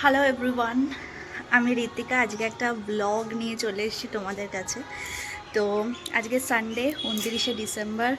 Hello everyone আমি ঋতিকা আজকে একটা ব্লগ নিয়ে চলে এসেছি তোমাদের কাছে। তো আজকে সানডে উনতিরিশে ডিসেম্বর,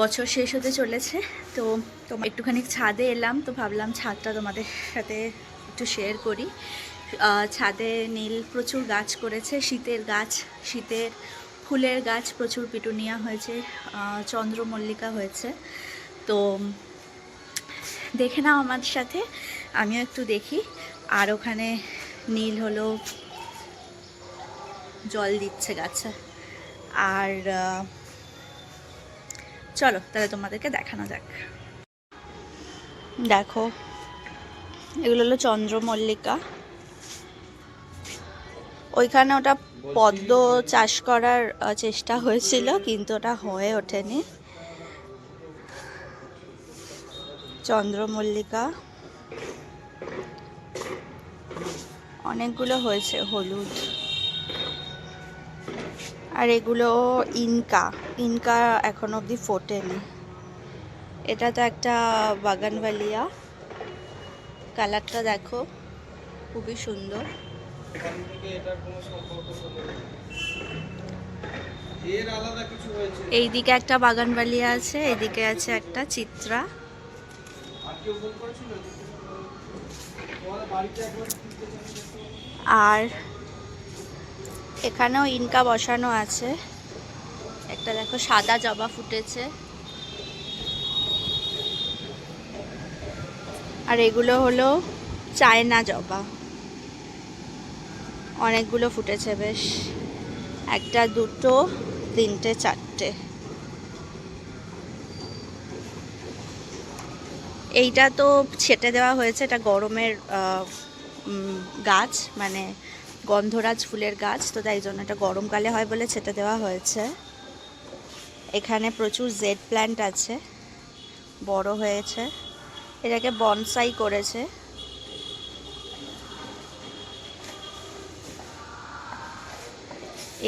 বছর শেষ হতে চলেছে। তো তোমার একটুখানি ছাদে এলাম, তো ভাবলাম ছাদটা তোমাদের সাথে একটু শেয়ার করি। ছাদে নীল প্রচুর গাছ করেছে, শীতের গাছ, শীতের ফুলের গাছ প্রচুর পিটুনিয়া হয়েছে চন্দ্রমল্লিকা হয়েছে। তো দেখে নাও আমার সাথে, আমিও একটু দেখি। আর ওখানে নীল হলো জল দিচ্ছে গাছে। আর চলো তাহলে তোমাদেরকে দেখানো যাক। দেখো এগুলো হলো চন্দ্রমল্লিকা। ওইখানে ওটা পদ্ম চাষ করার চেষ্টা হয়েছিল কিন্তু ওটা হয়ে ওঠেনি। চন্দ্রমল্লিকা। অনেকগুলো হয়েছে হলুদ। আর এগুলো ইনকা। ইনকা এখন অবধি ফোটেনি। এটা তো একটা বাগানবালিয়া। কালারটা দেখো খুবই সুন্দর। এইদিকে একটা বাগানবালিয়া আছে এদিকে আছে একটা চিত্রা। আর এখানেও ইনকা বসানো আছে। একটা দেখো সাদা জবা ফুটেছে। আর এগুলো হলো চায়না জবা। অনেকগুলো ফুটেছে বেশ। একটা, দুটো, তিনটে, চারটে। এইটা তো ছেটে দেওয়া হয়েছে, এটা গরমের গাছ মানে গন্ধরাজ ফুলের গাছ, তো তাই জন্য এটা গরমকালে হয় বলে ছেটে দেওয়া হয়েছে। এখানে প্রচুর জেড প্ল্যান্ট আছে, বড় হয়েছে। এটাকে বনসাই করেছে।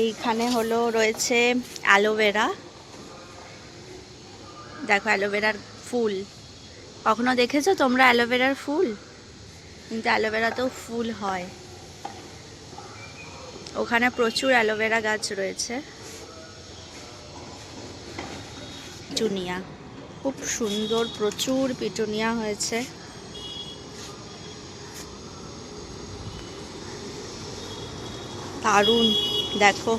এইখানে হলো রয়েছে অ্যালোভেরা। দেখো অ্যালোভেরার ফুল। কখনো দেখেছ তোমরা অ্যালোভেরার ফুল? কিন্তু অ্যালোভেরাতেও ফুল হয়। ওখানে প্রচুর অ্যালোভেরা গাছ রয়েছে। পিটুনিয়া। খুব সুন্দর, প্রচুর পিটুনিয়া হয়েছে। দারুণ, দেখো।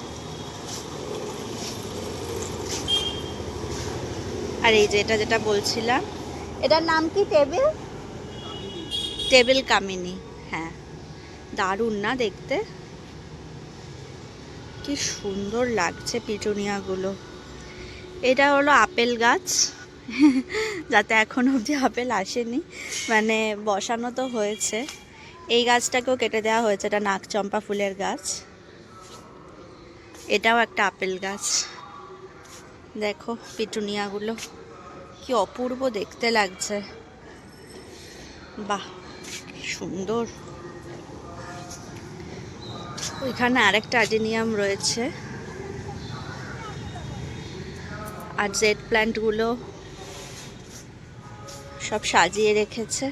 আর এই যে এটা যেটা বলছিলাম, এটার নাম কি টেবিল? টেবিল কামিনী হ্যাঁ। দারুণ না দেখতে? কি সুন্দর লাগছে পিটুনিয়াগুলো। এটা হলো আপেল গাছ, যাতে এখন অবধি আপেল আসেনি মানে বসানো তো হয়েছে। এই গাছটাকেও কেটে দেওয়া হয়েছে, এটা নাকচম্পা ফুলের গাছ। এটাও একটা আপেল গাছ। দেখো পিটুনিয়াগুলো, কি অপূর্ব দেখতে লাগছে। বাহ! সুন্দর। ওইখানে আরেকটা অ্যাডিনিয়াম রয়েছে। আর জেড প্ল্যান্টগুলো সব সাজিয়ে রেখেছে।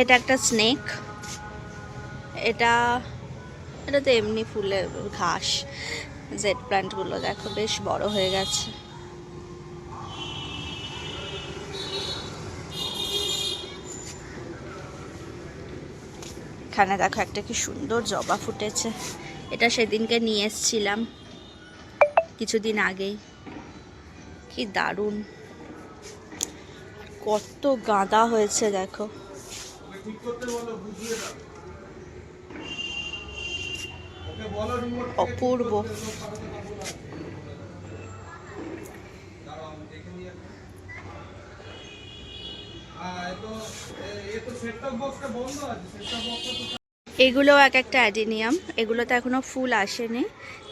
এটা একটা স্নেক। এটা এটা তো এমনি ফুলের ঘাস। জেড প্ল্যান্টগুলো দেখো, বেশ বড় হয়ে গেছে। এখানে দেখো একটা কি সুন্দর জবা ফুটেছে। এটা সেদিনকে নিয়ে এসছিলাম, কিছুদিন আগেই। কি দারুণ। কত গাঁদা হয়েছে দেখো। অপূর্ব। এগুলো এক একটা অ্যাডিনিয়াম। এগুলোতে এখনও ফুল আসেনি।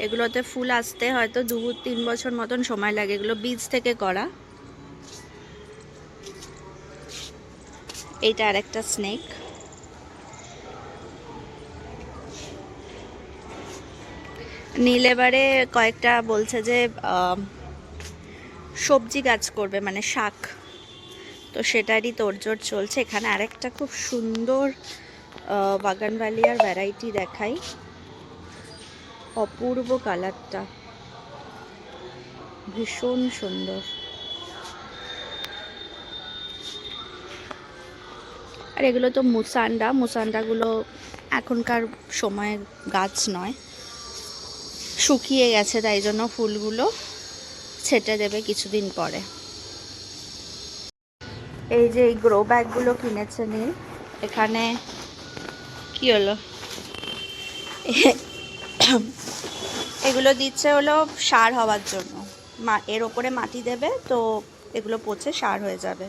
এগুলোতে ফুল আসতে হয়তো দু, তিন বছর মতন সময় লাগে। এগুলো বীজ থেকে করা। এইটা আর একটা স্নেক নীল এবারে কয়েকটা বলছে যে সবজি গাছ করবে মানে শাক। তো সেটারই তোড়জোড় চলছে। এখানে আরেকটা খুব সুন্দর বাগানবালিয়ার ভ্যারাইটি দেখাই। অপূর্ব কালারটা। ভীষণ সুন্দর। আর এগুলো তো মুসান্ডা। মুসান্ডাগুলো এখনকার সময়ে গাছ নয়। শুকিয়ে গেছে, তাই জন্য ফুলগুলো ছেটে দেবে কিছুদিন পরে। এই যে এই গ্রো ব্যাগগুলো কিনেছে নীল। এখানে কি হলো? এগুলো দিচ্ছে হলো সার হওয়ার জন্য। মা এর ওপরে মাটি দেবে তো এগুলো পচে সার হয়ে যাবে।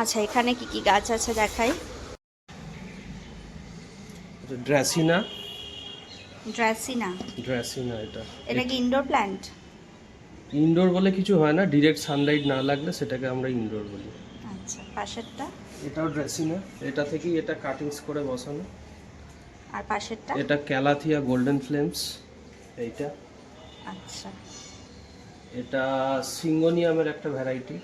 আচ্ছা এখানে কি কি গাছ আছে দেখাই? ড্রেসিনা ড্রাসিনা ড্রেসিনা এটা। এটা কি ইনডোর প্ল্যান্ট ইনডোর বলে কিছু হয় না ডিরেক্ট সানলাইট না লাগলে সেটাকে আমরা ইনডোর বলি। আচ্ছা পাশেরটা? এটাও ড্রেসিনা এটা থেকেই এটা কাটিংস করে বসানো। আর পাশেরটা? এটা ক্যালাথিয়া গোল্ডেন ফ্লেমস এইটা। আচ্ছা। এটা সিঙ্গোনিয়ামের একটা ভ্যারাইটি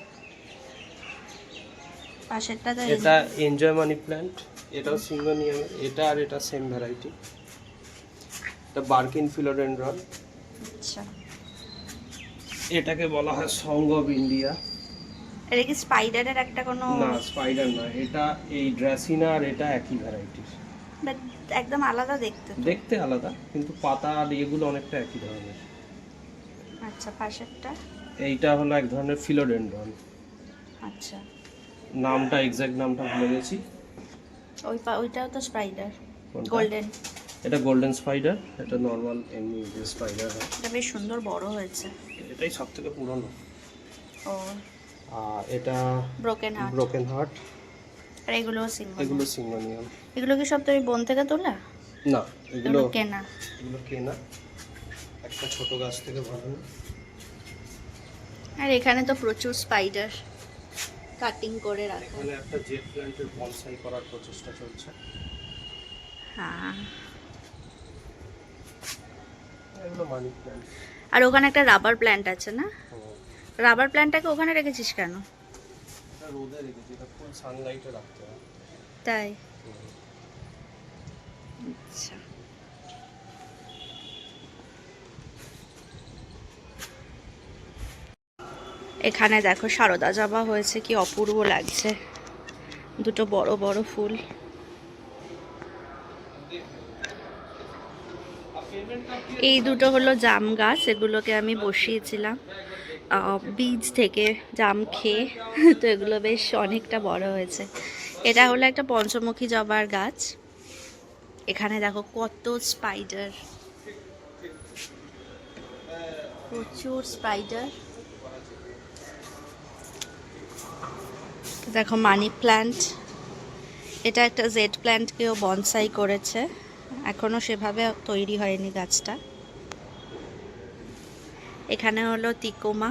পাশেরটা তো এটা এনজয় মানি প্ল্যান্ট এটাও সিঙ্গোনিয়ামের এটা আর এটা সেম ভ্যারাইটি এটা বার্কিন ফিলোডেন্ড্রন আচ্ছা। এটাকে বলা হয় সং অফ ইন্ডিয়া এটা কি স্পাইডারের একটা কোনো না স্পাইডার না এটা এই ড্রেসিনা আর এটা একই ভ্যারাইটির But একদম আলাদা দেখতে। দেখতে আলাদা কিন্তু পাতা আর এগুলো অনেকটা একই ধরনের। আচ্ছা পাশেরটা? এইটা হলো এক ধরনের ফিলোডেন্ড্রন আচ্ছা। নামটা এক্সাক্ট নামটা ভুলে গেছি। ওই ওইটাও তো স্পাইডার। গোল্ডেন এটা গোল্ডেন স্পাইডার এটা নর্মাল এমনি স্পাইডার হয়। এটা বেশ সুন্দর বড় হয়েছে। এটাই সব থেকে পুরনো। ও। আর এটা ব্রোকেন হার্ট ব্রোকেন হার্ট আর এগুলো সিঙ্গল এগুলো সিঙ্গোনিয়াম এগুলো কি সব তুমি বন থেকে তোলা? না এগুলো এগুলো কেনা। এগুলো কেনা। একটা ছোট গাছ থেকে বানানো। আর এখানে তো প্রচুর স্পাইডার কাটিং করে রাখা। এখানে একটা জেট প্ল্যান্টের বনসাই করার প্রচেষ্টা চলছে। হ্যাঁ। এগুলো মানি প্ল্যান্ট আর ওখানে একটা রাবার প্ল্যান্ট আছে না? রাবার প্ল্যান্টটাকে ওখানে রেখেছিস কেন? রোদে রেখেছি এটা ফুল সানলাইটে রাখতে হয়। তাই? আচ্ছা। এখানে দেখো সারদা জবা হয়েছে কি অপূর্ব লাগছে। দুটো বড় বড় ফুল। এই দুটো হলো জাম গাছ, এগুলোকে আমি বসিয়েছিলাম। বীজ থেকে জাম খেয়ে, তো এগুলো বেশ অনেকটা বড় হয়েছে। এটা হলো একটা পঞ্চমুখী জবার গাছ। এখানে দেখো কত স্পাইডার প্রচুর স্পাইডার দেখো মানি প্ল্যান্ট। এটা একটা জেড প্ল্যান্টকেও বনসাই করেছে। এখনও সেভাবে তৈরি হয়নি গাছটা। এখানে হলো তিকোমা।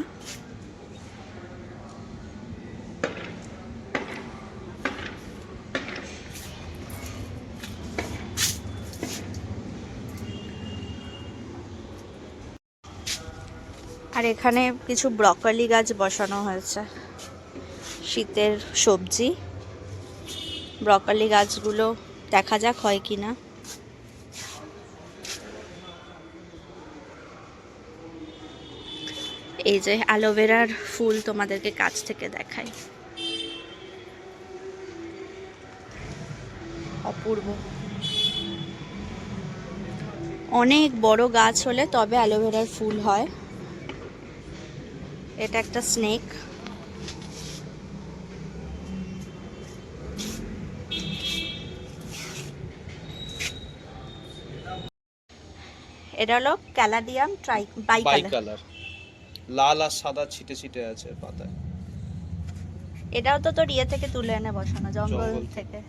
আর এখানে কিছু ব্রকলি গাছ বসানো হয়েছে। শীতের সবজি। ব্রকলি গাছগুলো দেখা যাক হয় কি না এই যে অ্যালোভেরার ফুল তোমাদেরকে কাছ থেকে দেখাই। অপূর্ব। অনেক বড় গাছ হলে তবে অ্যালোভেরার ফুল হয়। এটা একটা স্নেক। এটা হলো ক্যালাডিয়াম ট্রাই বাই বাই কালার কালার লাল আর সাদা ছিটে ছিটে আছে পাতায়। এটাও তো তোর ইয়ে থেকে তুলে এনে বসানো জঙ্গল থেকে।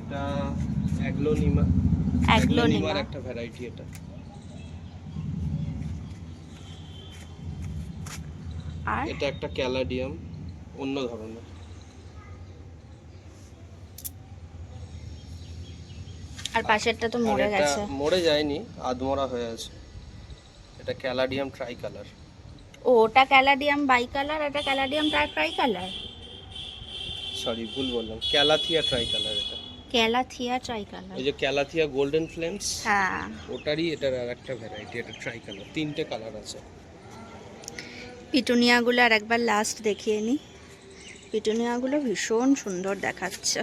এটা অ্যাগ্লোনিমা। অ্যাগ্লোনিমা। একটা ভ্যারাইটি এটা। আর? এটা একটা ক্যালাডিয়াম অন্য ধরনের। আর পাশেরটা তো মরে গেছে। মরে যায়নি আধমরা হয়ে আছে। এটা ক্যালাডিয়াম ট্রাই কালার ও ওটা ক্যালাডিয়াম বাই কালার এটা ক্যালাডিয়াম ট্রাই কালার সরি ভুল বললাম। ক্যালাথিয়া ট্রাই কালার এটা। ক্যালাথিয়া ট্রাই কালার ওই যে ক্যালাথিয়া গোল্ডেন ফ্লেমস হ্যাঁ। ওটারই এটার আর একটা ভ্যারাইটি এটা ট্রাই কালার তিনটে কালার আছে। পিটুনিয়াগুলো আর একবার লাস্ট দেখিয়ে নিই পিটুনিয়াগুলো ভীষণ সুন্দর দেখাচ্ছে।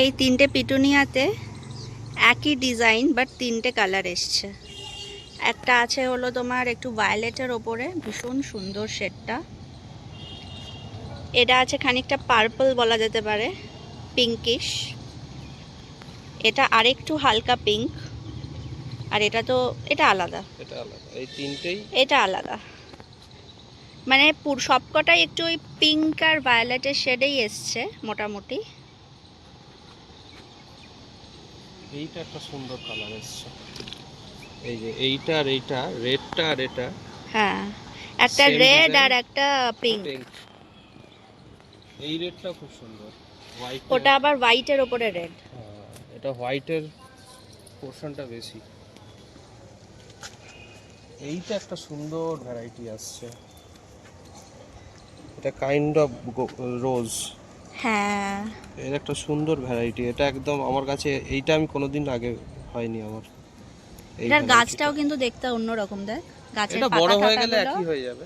এই তিনটে পিটুনিয়াতে একই ডিজাইন বাট তিনটে কালার এসছে। একটা আছে হলো তোমার একটু ভায়োলেটের ওপরে ভীষণ সুন্দর শেডটা এটা আছে খানিকটা পার্পল বলা যেতে পারে পিঙ্কিশ এটা আরেকটু হালকা পিঙ্ক আর এটা তো এটা আলাদা। এটা আলাদা। এই তিনটেই? এটা আলাদা। মানে সবকটাই একটু ওই পিঙ্ক আর ভায়োলেটের শেডেই এসছে মোটামুটি। এইটা একটা সুন্দর কালার এসছে। এই যে এইটা আর এইটা রেডটা আর এটা। হ্যাঁ একটা রেড আর একটা পিঙ্ক এই রেডটা খুব সুন্দর। হোয়াইট ওটা আবার হোয়াইটের ওপরে রেড এটা হোয়াইটের পোর্শনটা বেশি। এইটা একটা সুন্দর ভ্যারাইটি আসছে। এটা কাইন্ড অফ রোজ হ্যাঁ। এর একটা সুন্দর ভ্যারাইটি এটা একদম আমার কাছে এইটা আমি কোনোদিন আগে হয়নি আমার। এটার গাছটাও কিন্তু দেখতে অন্যরকম দেখ। গাছের এটা বড় হয়ে গেলে একই হয়ে যাবে।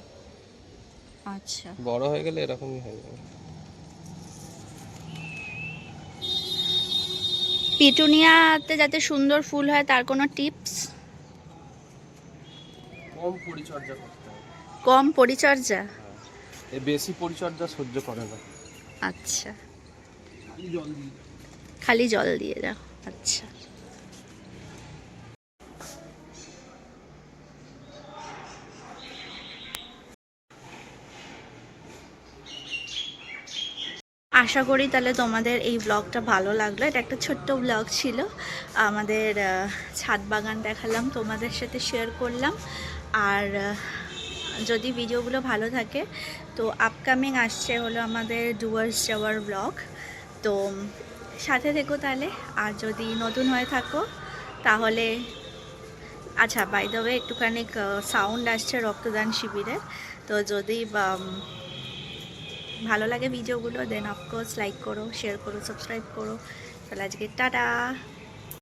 আচ্ছা। বড় হয়ে গেলে এরকমই হয়ে যাবে। পিটুনিয়াতে যাতে সুন্দর ফুল হয় তার কোনো টিপস? কম পরিচর্যা করতে কম পরিচর্যা? এ বেশি পরিচর্যা সহ্য করে না। আচ্ছা। খালি জল দিয়ে দাও। আচ্ছা। আশা করি তাহলে তোমাদের এই ব্লগটা ভালো লাগল। এটা একটা ছোট্ট ব্লগ ছিল। আমাদের ছাদ বাগান দেখালাম, তোমাদের সাথে শেয়ার করলাম। আর যদি ভিডিওগুলো ভালো থাকে, তো আপকামিং আসছে হলো আমাদের ডুয়ার্স যাওয়ার ব্লগ তো, সাথে থেকো তাহলে। আর যদি নতুন হয়ে থাকো, তাহলে আচ্ছা বাই দ্য একটুখানি সাউন্ড আসছে রক্তদান শিবিরের তো যদি ভালো লাগে ভিডিওগুলো দেন অফকোর্স লাইক করো শেয়ার করো সাবস্ক্রাইব করো। তাহলে আজকে টাটা।